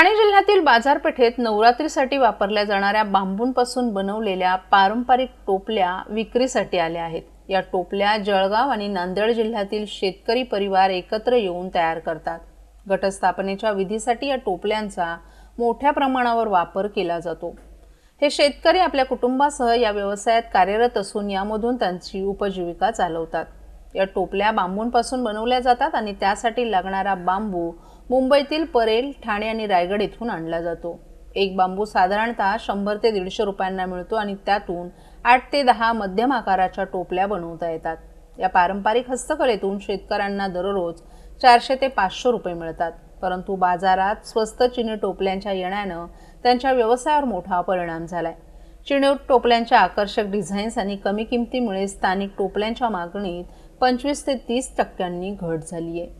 ठाणे जिल्ह्यातील बाजारपेठेत नवरात्रीसाठी वापरल्या जाणाऱ्या बांबूंपासून बनवलेल्या पारंपरिक टोपल्या विक्रीसाठी आल्या आहेत. या टोपल्या जळगाव आणि नांदेड जिल्ह्यातील शेतकरी परिवार एकत्र येऊन तयार करतात. गटस्थापनेच्या विधीसाठी या टोपल्यांचा मोठ्या प्रमाणावर वापर केला जातो. हे शेतकरी आपल्या कुटुंबासह या व्यवसायात कार्यरत असून यामधून त्यांची उपजीविका चालवतात. या टोपल्या बांबूंपासून बनवल्या जातात आणि त्यासाठी लागणारा बांबू मुंबईतील परेल ठाणे आणि रायगड येथून आणला जातो. एक बांबू साधारणतः शंभर ते दीडशे रुपयांना मिळतो आणि त्यातून आठ ते दहा मध्यम आकाराच्या टोपल्या बनवता येतात. या पारंपरिक हस्तकलेतून शेतकऱ्यांना दररोज चारशे ते पाचशे रुपये मिळतात. परंतु बाजारात स्वस्त चिनी टोपल्यांच्या येण्यानं त्यांच्या व्यवसायावर मोठा परिणाम झालाय. चिनी टोपल्यांच्या आकर्षक डिझाईन्स आणि कमी किमतीमुळे स्थानिक टोपल्यांच्या मागणीत पंचवीस ते तीस टक्क्यांनी घट झाली आहे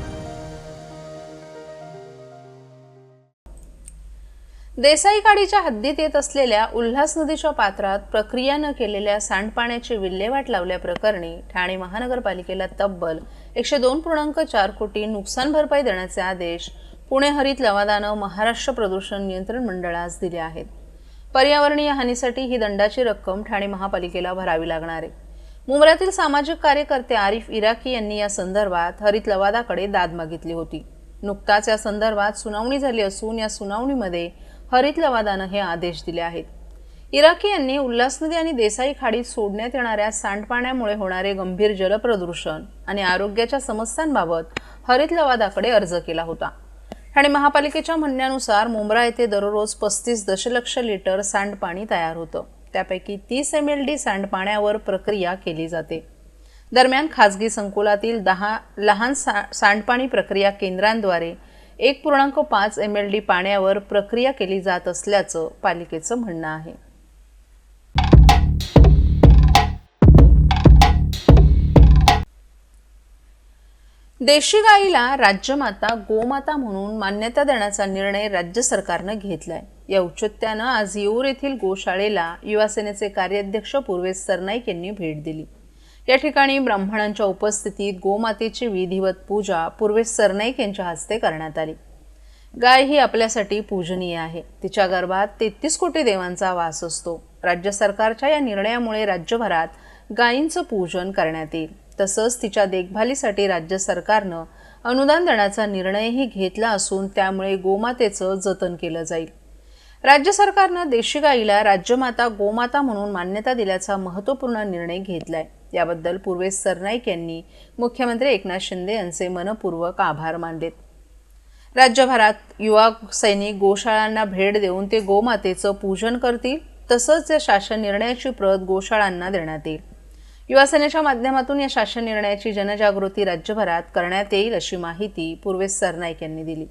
देसाई काडीच्या हद्दीत येत असलेल्या उल्हास नदीच्या पात्रात प्रक्रिया न केलेल्या सांडपाण्याची विल्हेवाट लावल्याप्रकरणी ठाणे महानगरपालिकेला तब्बल एकशे दोन पूर्णांक चार कोटी नुकसान भरपाई देण्याचे आदेश पुणे हरित लवादानं महाराष्ट्र प्रदूषण नियंत्रण मंडळास दिले आहेत. पर्यावरणीय हानीसाठी ही दंडाची रक्कम ठाणे महापालिकेला भरावी लागणार आहे. मुंबऱ्यातील सामाजिक कार्यकर्ते आरिफ इराकी यांनी या संदर्भात हरित लवादाकडे दाद मागितली होती. नुकताच या संदर्भात सुनावणी झाली असून या सुनावणीमध्ये हरित लवादानं हे आदेश दिले आहेत. इराकी यांनी उल्हास नदी आणि देसाई खाडीत सोडण्यात येणाऱ्या सांडपाण्यामुळे होणारे गंभीर जलप्रदूषण आणि आरोग्याच्या समस्यांबाबत हरित लवादाकडे अर्ज केला होता. ठाणे महापालिकेच्या म्हणण्यानुसार मुंब्रा येथे दररोज पस्तीस दशलक्ष लिटर सांडपाणी तयार होतं. त्यापैकी तीस एम एल डी सांडपाण्यावर प्रक्रिया केली जाते. दरम्यान खाजगी संकुलातील दहा लहान सा सांडपाणी प्रक्रिया केंद्रांद्वारे एक पूर्णांक पाच एम एल डी पाण्यावर प्रक्रिया केली जात असल्याचं पालिकेचं म्हणणं आहे. देशी गाईला राज्यमाता गोमाता म्हणून मान्यता देण्याचा निर्णय राज्य सरकारनं घेतलाय. या औचित्यानं आज येऊर येथील गोशाळेला युवासेनेचे कार्याध्यक्ष पूर्वेश सरनाईक यांनी भेट दिली. या ठिकाणी ब्राह्मणांच्या उपस्थितीत गोमातेची विधिवत पूजा पूर्वेश सरनाईक यांच्या हस्ते करण्यात आली. गाय ही आपल्यासाठी पूजनीय आहे. तिच्या गर्भात तेहतीस कोटी देवांचा वास असतो. राज्य सरकारच्या या निर्णयामुळे राज्यभरात गायींचं पूजन करण्यात येईल. तसंच तिच्या देखभालीसाठी राज्य सरकारनं अनुदान देण्याचा निर्णयही घेतला असून त्यामुळे गोमातेचं जतन केलं जाईल. राज्य सरकारनं देशी गाईला राज्यमाता गोमाता म्हणून मान्यता दिल्याचा महत्त्वपूर्ण निर्णय घेतलाय. याबद्दल पूर्वेश सरनाईक यांनी मुख्यमंत्री एकनाथ शिंदे यांचे मनपूर्वक आभार मानलेत. राज्यभरात युवा सैनिक गोशाळांना भेट देऊन ते गोमातेचं पूजन करतील तसंच या शासन निर्णयाची प्रत गोशाळांना देण्यात येईल. युवासेनेच्या माध्यमातून या शासन निर्णयाची जनजागृती राज्यभरात करण्यात येईल अशी माहिती पूर्वेश सरनाईक यांनी दिली.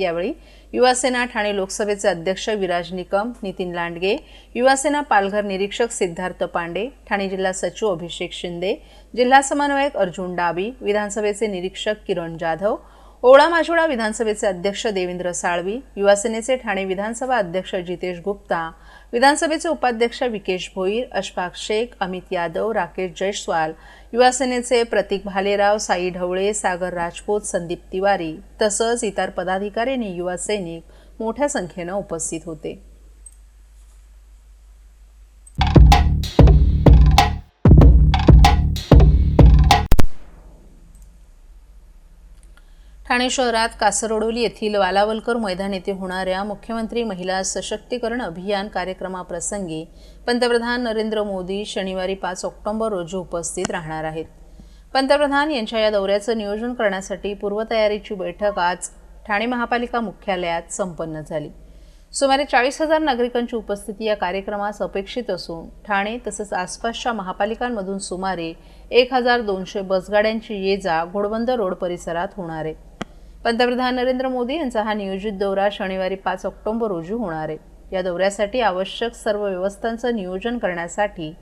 यावेळी युवासेना ठाणे लोकसभेचे अध्यक्ष विराज निकम नितीन लांडगे युवासेना पालघर निरीक्षक सिद्धार्थ पांडे ठाणे जिल्हा सचिव अभिषेक शिंदे जिल्हा समन्वयक अर्जुन डाबी विधानसभेचे निरीक्षक किरण जाधव ओळा माजोळा विधानसभेचे अध्यक्ष देवेंद्र साळवी युवासेनेचे ठाणे विधानसभा अध्यक्ष जितेश गुप्ता विधानसभेचे उपाध्यक्ष विकेश भोईर अशफाक शेख अमित यादव राकेश जयस्वाल युवासेनेचे प्रतीक भालेराव साई ढवळे सागर राजपूत संदीप तिवारी तसंच इतर पदाधिकारी आणि युवा सैनिक मोठ्या संख्येनं उपस्थित होते. ठाणे शहरात कासरडोली येथील वालावलकर मैदान येथे होणाऱ्या मुख्यमंत्री महिला सशक्तीकरण अभियान कार्यक्रमाप्रसंगी पंतप्रधान नरेंद्र मोदी शनिवारी पाच ऑक्टोबर रोजी उपस्थित राहणार आहेत. पंतप्रधान यांच्या या दौऱ्याचं नियोजन करण्यासाठी पूर्वतयारीची बैठक आज ठाणे महापालिका मुख्यालयात संपन्न झाली. सुमारे चाळीस हजार नागरिकांची उपस्थिती या कार्यक्रमास अपेक्षित असून ठाणे तसंच आसपासच्या महापालिकांमधून सुमारे एक हजार दोनशे बसगाड्यांची ये जा घोडबंदर रोड परिसरात होणार आहे. पंतप्रधान नरेंद्र मोदी यांचा हा नियोजित दौरा शनिवारी पाच ऑक्टोबर रोजी होणार आहे. या दौऱ्यासाठी आवश्यक सर्व व्यवस्थांचं नियोजन करण्यासाठी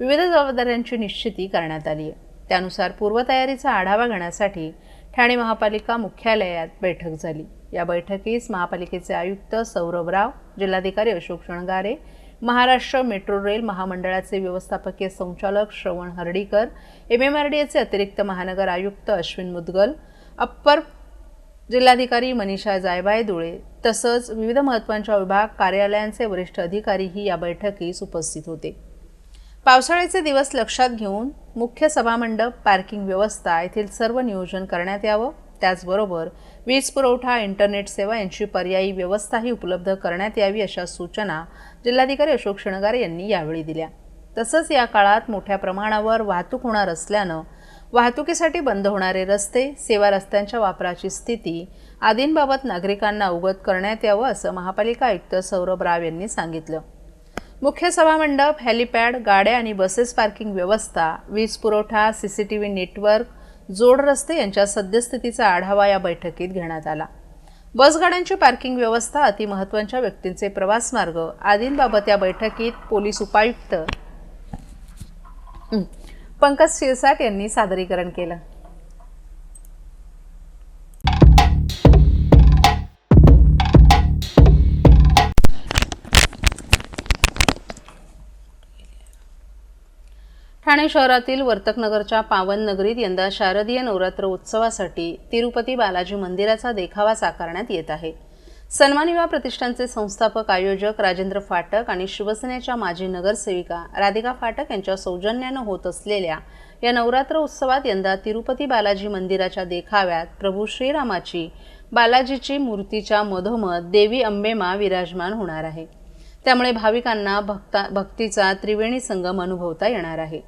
विविध जबाबदाऱ्यांची निश्चिती करण्यात आली आहे. त्यानुसार पूर्वतयारीचा आढावा घेण्यासाठी ठाणे महापालिका मुख्यालयात बैठक झाली. या बैठकीस महापालिकेचे आयुक्त सौरभ राव जिल्हाधिकारी अशोक शणगारे महाराष्ट्र मेट्रो रेल महामंडळाचे व्यवस्थापकीय संचालक Shravan Hardikar M M R D एचे अतिरिक्त महानगर आयुक्त अश्विन मुदगल अप्पर जिल्हाधिकारी मनीषा जायबाय दुळे तसंच विविध महत्त्वांच्या विभाग कार्यालयांचे वरिष्ठ अधिकारीही या बैठकीस उपस्थित होते. पावसाळ्याचे दिवस लक्षात घेऊन मुख्य सभामंडप पार्किंग व्यवस्था येथील सर्व नियोजन करण्यात यावं. त्याचबरोबर वीज पुरवठा इंटरनेट सेवा यांची पर्यायी व्यवस्थाही उपलब्ध करण्यात यावी अशा सूचना जिल्हाधिकारी अशोक शृंगारे यांनी यावेळी दिल्या. तसंच या काळात मोठ्या प्रमाणावर वाहतूक होणार असल्यानं वाहतुकीसाठी बंद होणारे रस्ते सेवा रस्त्यांच्या वापराची स्थिती आदींबाबत नागरिकांना अवगत करण्यात यावं असं महापालिका आयुक्त सौरभ राव यांनी सांगितलं. मुख्य सभामंडप हेलिपॅड गाड्या आणि बसेस पार्किंग व्यवस्था वीज पुरवठा C C T V network जोड रस्ते यांच्या सद्यस्थितीचा आढावा या बैठकीत घेण्यात आला. बसगाड्यांची पार्किंग व्यवस्था अतिमहत्वाच्या व्यक्तींचे प्रवासमार्ग आदींबाबत या बैठकीत पोलीस उपायुक्त पंकज शिरसाट यांनी सादरीकरण केलं. ठाणे शहरातील वर्तकनगरच्या पावन नगरीत यंदा शारदीय नवरात्र उत्सवासाठी तिरुपती बालाजी मंदिराचा देखावा साकारण्यात येत आहे. सन्मान युवा प्रतिष्ठानचे संस्थापक आयोजक राजेंद्र फाटक आणि शिवसेनेच्या माजी नगरसेविका राधिका फाटक यांच्या सौजन्यानं होत असलेल्या या नवरात्र उत्सवात यंदा तिरुपती बालाजी मंदिराच्या देखाव्यात प्रभू श्रीरामाची बालाजीची मूर्तीच्या मधोमध देवी अंबेमा विराजमान होणार आहे. त्यामुळे भाविकांना भक्ता भक्तीचा त्रिवेणी संगम अनुभवता येणार आहे.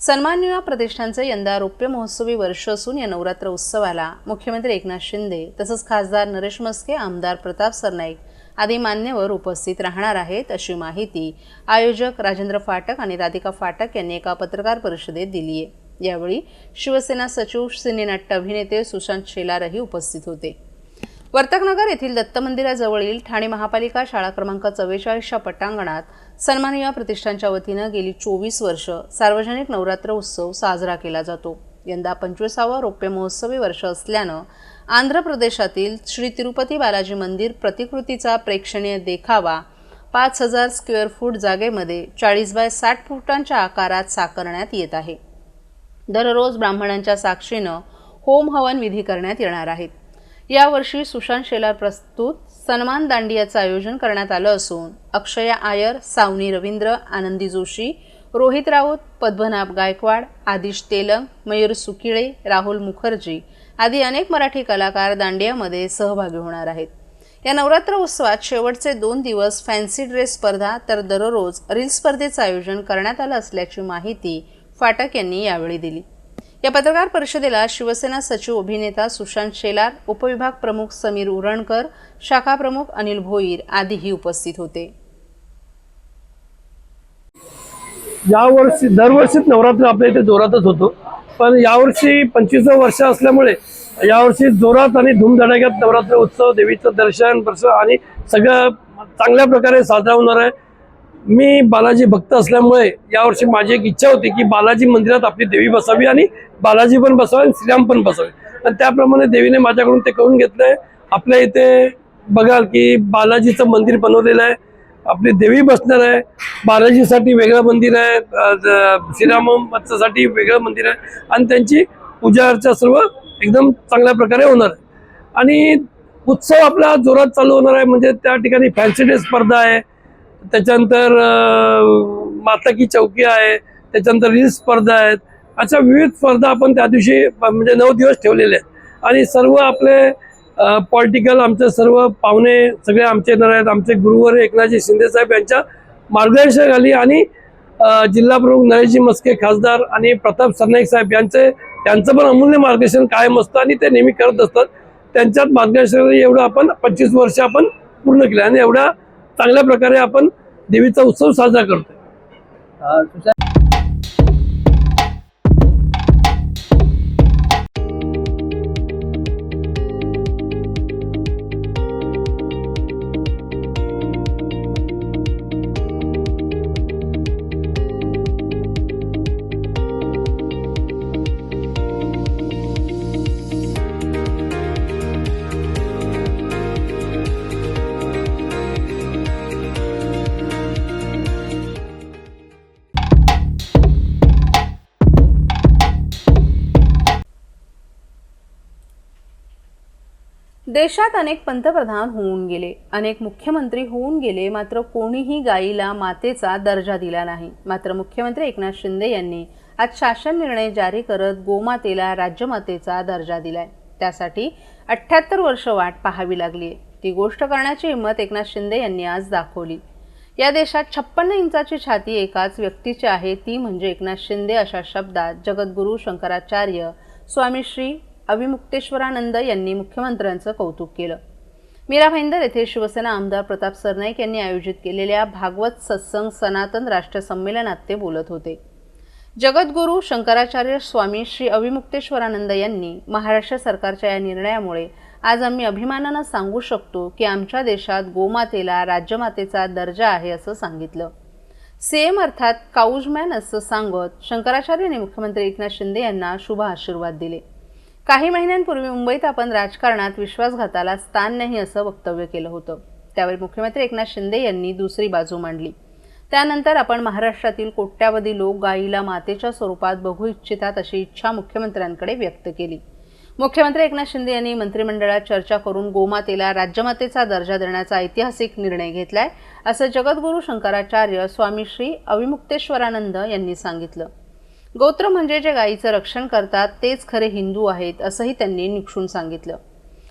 सन्माननीय प्रतिष्ठानचं यंदा रौप्य महोत्सवी वर्ष असून या नवरात्र उत्सवाला मुख्यमंत्री एकनाथ शिंदे तसंच खासदार नरेश मस्के आमदार प्रताप सरनाईक आदी मान्यवर उपस्थित राहणार आहेत अशी माहिती आयोजक राजेंद्र फाटक आणि राधिका फाटक यांनी एका पत्रकार परिषदेत दिली आहे. यावेळी शिवसेना सचिव सिनेनाट्य अभिनेते सुशांत शेलारही उपस्थित होते. वर्तकनगर येथील दत्त मंदिराजवळील ठाणे महापालिका शाळा क्रमांक चव्वेचाळीसच्या पटांगणात सन्मानिया प्रतिष्ठानच्या वतीनं गेली चोवीस वर्ष सार्वजनिक नवरात्र उत्सव साजरा केला जातो. यंदा पंचवीसावं रौप्य महोत्सवी वर्ष असल्यानं आंध्र प्रदेशातील श्री तिरुपती बालाजी मंदिर प्रतिकृतीचा प्रेक्षणीय देखावा पाच हजार स्क्वेअर फूट जागेमध्ये चाळीस बाय साठ फुटांच्या आकारात साकारण्यात येत आहे. दररोज ब्राह्मणांच्या साक्षीनं होम हवन विधी करण्यात येणार आहेत. यावर्षी सुशांत शेलार प्रस्तुत सन्मान दांडियाचं आयोजन करण्यात आलं असून अक्षया आयर सावनी रवींद्र आनंदी जोशी रोहित राऊत पद्मनाभ गायकवाड आदिश तेलंग मयूर सुकिळे राहुल मुखर्जी आदी अनेक मराठी कलाकार दांडियामध्ये सहभागी होणार आहेत. या नवरात्र उत्सवात शेवटचे दोन दिवस फॅन्सी ड्रेस स्पर्धा तर दररोज रील स्पर्धेचं आयोजन करण्यात आलं असल्याची माहिती फाटक यांनी यावेळी दिली. या पत्रकार परिषदेला शिवसेना सचिव अभिनेता सुशांत शेलार उपविभाग प्रमुख समीर उरणकर शाखा प्रमुख अनिल भोईर आदीही उपस्थित होते. यावर्षी दरवर्षी नवरात्र आपल्या इथे जोरातच होतो. पण यावर्षी पंचवीस वर्ष असल्यामुळे यावर्षी जोरात आणि धूमधडाक्यात नवरात्र उत्सव देवीचं दर्शन प्रस आणि सगळं चांगल्या प्रकारे साजरा होणार आहे. मी बालाजी भक्त असल्यामुळे यावर्षी माझी एक इच्छा होती की बालाजी मंदिरात आपली देवी बसावी आणि बालाजी पण बसावे आणि श्रीराम पण बसावे. आणि त्याप्रमाणे देवीने माझ्याकडून ते करून घेतलंय. आपल्या इथे बघाल की बालाजीचं मंदिर बनवलेलं आहे. आपली देवी बसणार आहे. बालाजीसाठी वेगळं मंदिर आहे. श्रीरामसाठी वेगळं मंदिर आहे. आणि त्यांची पूजा अर्चा सर्व एकदम चांगल्या प्रकारे होणार आहे. आणि उत्सव आपला जोरात चालू होणार आहे. म्हणजे त्या ठिकाणी फॅन्सी डे स्पर्धा आहे. त्याच्यानंतर माता की चौकी आहे त्याच्यानंतर रील स्पर्धा आहेत. अशा विविध स्पर्धा आपण त्या दिवशी म्हणजे नऊ दिवस ठेवलेले आहेत. आणि सर्व आपले पॉलिटिकल आमचे सर्व पाहुणे सगळे आमचे येणार आहेत. आमचे गुरुवर एकनाथजी शिंदे साहेब यांच्या मार्गदर्शनाखाली आणि अ, जिल्हा प्रमुख नरेशजी मस्के खासदार आणि प्रताप सरनाईक साहेब यांचे त्यांचं पण अमूल्य मार्गदर्शन कायम असतं आणि ते नेहमी करत असतात. त्यांच्यात मार्गदर्शनाखाली एवढं आपण पंचवीस वर्ष आपण पूर्ण केलं. आणि एवढ्या चांगल्या प्रकारे आपण देवीचा उत्सव साजरा करतो देशात अनेक पंतप्रधान होऊन गेले. अनेक मुख्यमंत्री होऊन गेले मात्र कोणीही गायीला मातेचा दर्जा दिला नाही. मात्र मुख्यमंत्री एकनाथ शिंदे यांनी आज शासन निर्णय जारी करत गोमातेला राज्यमातेचा दर्जा दिलाय. त्यासाठी अठ्ठ्याहत्तर वर्ष वाट पाहावी लागली ती गोष्ट करण्याची हिंमत एकनाथ शिंदे यांनी आज दाखवली. या देशात छप्पन्न इंचाची छाती एकाच व्यक्तीची आहे. ती म्हणजे एकनाथ शिंदे अशा शब्दात जगद्गुरू शंकराचार्य स्वामी श्री अविमुक्तेश्वरानंद यांनी मुख्यमंत्र्यांचं कौतुक केलं. मीरा भाईंदर येथे शिवसेना आमदार प्रताप सरनाईक यांनी आयोजित केलेल्या भागवत सत्संग सनातन राष्ट्र संमेलनात ते बोलत होते. जगद्गुरू शंकराचार्य स्वामी श्री अविमुक्तेश्वरानंद यांनी महाराष्ट्र सरकारच्या या निर्णयामुळे आज आम्ही अभिमानानं सांगू शकतो की आमच्या देशात गोमातेला राज्यमातेचा दर्जा आहे असं सांगितलं. सेम अर्थात काऊजमॅन असं सांगत शंकराचार्यांनी मुख्यमंत्री एकनाथ शिंदे यांना शुभ आशीर्वाद दिले. काही महिन्यांपूर्वी मुंबईत आपण राजकारणात विश्वासघाताला स्थान नाही असं वक्तव्य केलं होतं. त्यावेळी मुख्यमंत्री एकनाथ शिंदे यांनी दुसरी बाजू मांडली. त्यानंतर आपण महाराष्ट्रातील कोट्यावधी लोक गायीला मातेच्या स्वरूपात बघू इच्छितात अशी इच्छा मुख्यमंत्र्यांकडे व्यक्त केली. मुख्यमंत्री एकनाथ शिंदे यांनी मंत्रिमंडळात चर्चा करून गोमातेला राज्यमातेचा दर्जा देण्याचा ऐतिहासिक निर्णय घेतलाय असं जगद्गुरू शंकराचार्य स्वामी श्री अविमुक्तेश्वरानंद यांनी सांगितलं. गोत्र म्हणजे जे गायीचं रक्षण करतात तेच खरे हिंदू आहेत असंही त्यांनी निक्षून सांगितलं.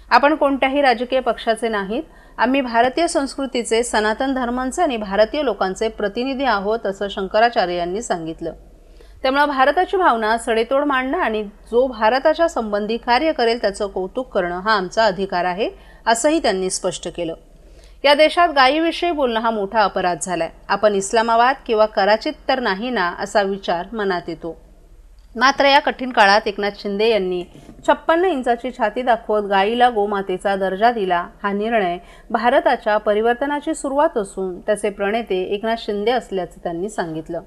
आपण कोणत्याही राजकीय पक्षाचे नाहीत. आम्ही भारतीय संस्कृतीचे सनातन धर्मांचे आणि भारतीय लोकांचे प्रतिनिधी आहोत असं शंकराचार्य यांनी सांगितलं. त्यामुळं भारताची भावना सडेतोड मांडणं आणि जो भारताच्या संबंधी कार्य करेल त्याचं कौतुक करणं हा आमचा अधिकार आहे असंही त्यांनी स्पष्ट केलं. या देशात गायीविषयी बोलणं हा मोठा अपराध झालाय. आपण इस्लामाबाद किंवा कराचीत तर नाही ना असा विचार मनात येतो. मात्र या कठीण काळात एकनाथ शिंदे यांनी छप्पन्न इंचाची छाती दाखवत गायीला गोमातेचा दर्जा दिला. हा निर्णय भारताच्या परिवर्तनाची सुरुवात असून त्याचे प्रणेते एकनाथ शिंदे असल्याचं त्यांनी सांगितलं.